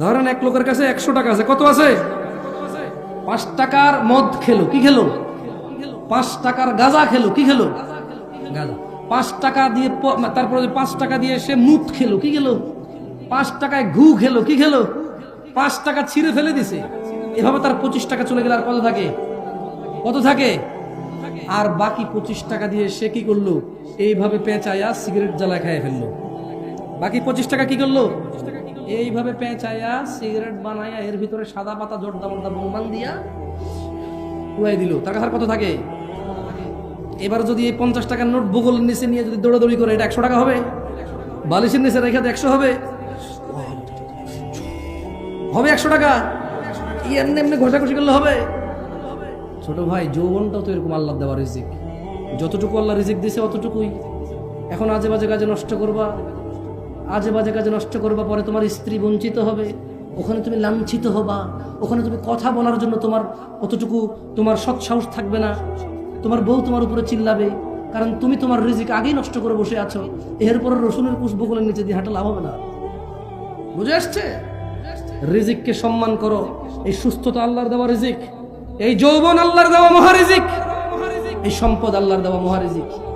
ধরেন এক লোকের কাছে একশো টাকা আছে, কত আছে? পাঁচ টাকার মদ খেলো, কি খেলো? পাঁচ টাকার গাঁজা খেলো, কি খেলো? গাঁজা। পাঁচ টাকা দিয়ে তারপরে পাঁচ টাকা দিয়ে সে মুখ খেলো, কি খেলো? পাঁচ টাকায় ঘু খেলো, কি খেলো? পাঁচ টাকা ছিঁড়ে ফেলে দিছে। এভাবে তার পঁচিশ টাকা চলে গেলে আর কত থাকে? কত থাকে? আর বাকি পঁচিশ টাকা দিয়ে সে কি করল? এইভাবে পেঁচায়া সিগারেট জ্বালায় খাইয়ে ফেলল। বাকি পঁচিশ টাকা কি করল? এইভাবে পেঁচায়া সিগারেট বানায়া এর ভিতরে সাদা পাতা, জর্দা মর্দা বোমান দিয়া উড়াই দিল। তার কাছে কত থাকে? এবার যদি এই পঞ্চাশ টাকার নোট বগল নিচে নিয়ে যদি দৌড়াদৌড়ি করে, এটা একশো টাকা হবে? বালিশের নিচে রেখে একশো হবে? হবে একশো টাকা? এমনি এমনি ঘষাঘষি করলে হবে? ছোট ভাই, যৌবনটাও তো এরকম আল্লাহ দেওয়া রিজিক। যতটুকু আল্লাহ রিজিক দিছে, অতটুকুই। এখন আজে বাজে কাজে নষ্ট করবা। আজে বাজে কাজে নষ্ট করবা, পরে তোমার স্ত্রী বঞ্চিত হবে। ওখানে তুমি লাঞ্ছিত হবা। ওখানে তুমি কথা বলার জন্য তোমার অতটুকু তোমার সৎ সাহস থাকবে না। তোমার বউ তোমার উপরে চিল্লাবে। কারণ তুমি তোমার রিজিক আগেই নষ্ট করে বসে আছো। এরপর রসুনের কুশ বকুলের নিচে দিয়ে হাঁটা লাভ হবে না। বুঝে আসছে? রিজিককে সম্মান করো। এই সুস্থতা আল্লাহর দেওয়া রিজিক। এই যৌবন আল্লাহর দেওয়া মহারিজিক। এই সম্পদ আল্লাহর দেওয়া মহারিজিক।